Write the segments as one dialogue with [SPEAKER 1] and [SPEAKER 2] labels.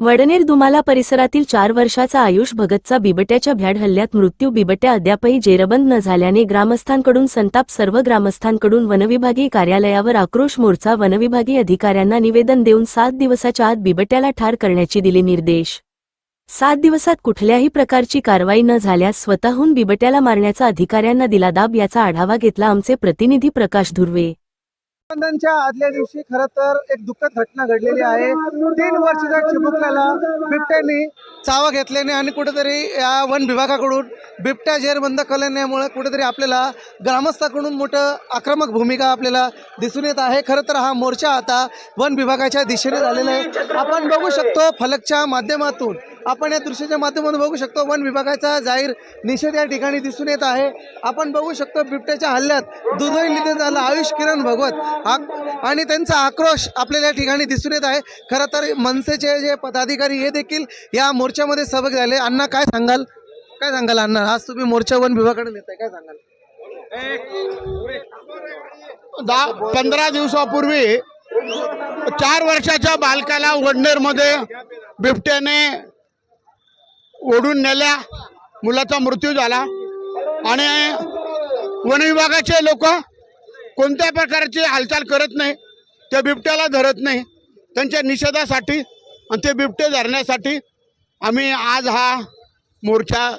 [SPEAKER 1] वडनेर दुमाला परिसरातील चार वर्षाचा आयुष भगतचा बिबट्याच्या भ्याड हल्ल्यात मृत्यू बिबट्या अद्यापही जेरबंद न झाल्याने ग्रामस्थांकडून संताप सर्व ग्रामस्थांकडून वनविभागीय कार्यालयावर आक्रोश मोर्चा वनविभागीय अधिकाऱ्यांना निवेदन देऊन सात दिवसाच्या आत बिबट्याला ठार करण्याची दिले निर्देश. सात दिवसात कुठल्याही प्रकारची कारवाई न झाल्यास स्वतःहून बिबट्याला मारण्याचा अधिकाऱ्यांना दिला दाब याचा आढावा घेतला आमचे प्रतिनिधी प्रकाश धुर्वे.
[SPEAKER 2] बंधनच्या आदल्या दिवशी खर तर एक दुःखद घटना घडलेली आहे. तीन वर्षाच्या चिमुकल्याला बिबट्याने चावा घेतल्याने आणि कुठेतरी या वन विभागाकडून बिबट्या जेरबंद केल्यामुळे कुठेतरी आपल्याला ग्रामस्थाकडून मोठं आक्रमक भूमिका आपल्याला दिसून येत आहे. खरं तर हा मोर्चा आता वन विभागाच्या दिशेने झालेला आहे. आपण बघू शकतो फलकच्या माध्यमातून आपण या दृश्याच्या माध्यमातून बघू शकतो वन विभागाचा जाहीर निषेध या ठिकाणी दिसून येत आहे. आपण बघू शकतो बिबट्याच्या हल्ल्यात दुधोई निधन झालं. आयुष किरण भगवत हा आणि त्यांचा आक्रोश आपल्याला या ठिकाणी दिसून येत आहे. खरं तर मनसेचे जे पदाधिकारी हे देखील या मोर्चामध्ये सहभाग झाले. अण्णा काय सांगाल? काय सांगाल अण्णा? आज तुम्ही मोर्चा वन विभागाकडे नेताय. काय सांगाल?
[SPEAKER 3] दहा पंधरा दिवसापूर्वी चार वर्षाच्या बालकाला वडनेरमध्ये बिबट्याने ओढून नेल्या. मुलाचा मृत्यू झाला. आणि वनविभागाचे लोक कोणत्या प्रकारची हालचाल करत नाही त्या बिबट्याला धरत नाही. त्यांच्या निषेधासाठी आणि ते बिबटे धरण्यासाठी आम्ही आज हा मोर्चा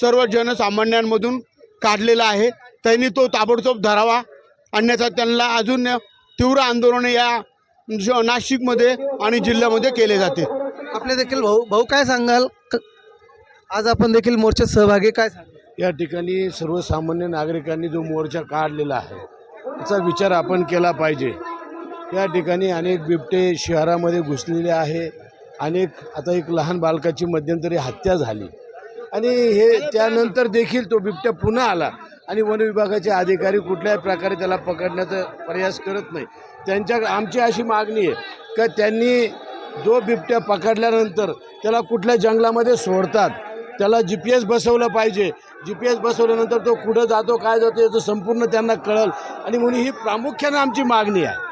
[SPEAKER 3] सर्व जनसामान्यांमधून काढलेला आहे. त्यांनी तो ताबडतोब धरावा. आणण्याचा त्यांना अजून तीव्र आंदोलन या नाशिकमध्ये आणि जिल्ह्यामध्ये केले जाते.
[SPEAKER 2] आपले देखील भाऊ भाऊ काय सांगाल? क- आज आपण देखील मोर्चात सहभागी काय
[SPEAKER 4] या ठिकाणी सर्वसामान्य नागरिकांनी जो मोर्चा काढलेला आहे त्याचा विचार आपण केला पाहिजे. या ठिकाणी अनेक बिबटे शहरामध्ये घुसलेले आहे. अनेक आता एक लहान बालकाची मध्यंतरी हत्या झाली. आणि हे त्यानंतर देखील तो बिबट्या पुन्हा आला. आणि वन विभागाचे अधिकारी कुठल्याही प्रकारे त्याला पकडण्याचा प्रयास करत नाही. त्यांच्या आमची अशी मागणी आहे का त्यांनी जो बिबट्या पकडल्यानंतर त्याला कुठल्या जंगलामध्ये सोडतात त्याला जी पी एस बसवलं पाहिजे. जी पी एस बसवल्यानंतर तो कुठं जातो काय जातो याचं संपूर्ण त्यांना कळल. आणि म्हणून ही प्रामुख्यानं आमची मागणी आहे.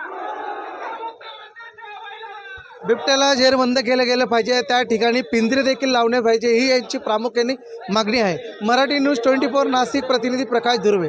[SPEAKER 2] बिबट्याला जेरबंद केलं गेलं पाहिजे. त्या ठिकाणी पिंजरे देखील लावणे पाहिजे. ही यांची प्रामुख्याने मागणी आहे. Marathi news twenty four Nashik प्रतिनिधी प्रकाश धुर्वे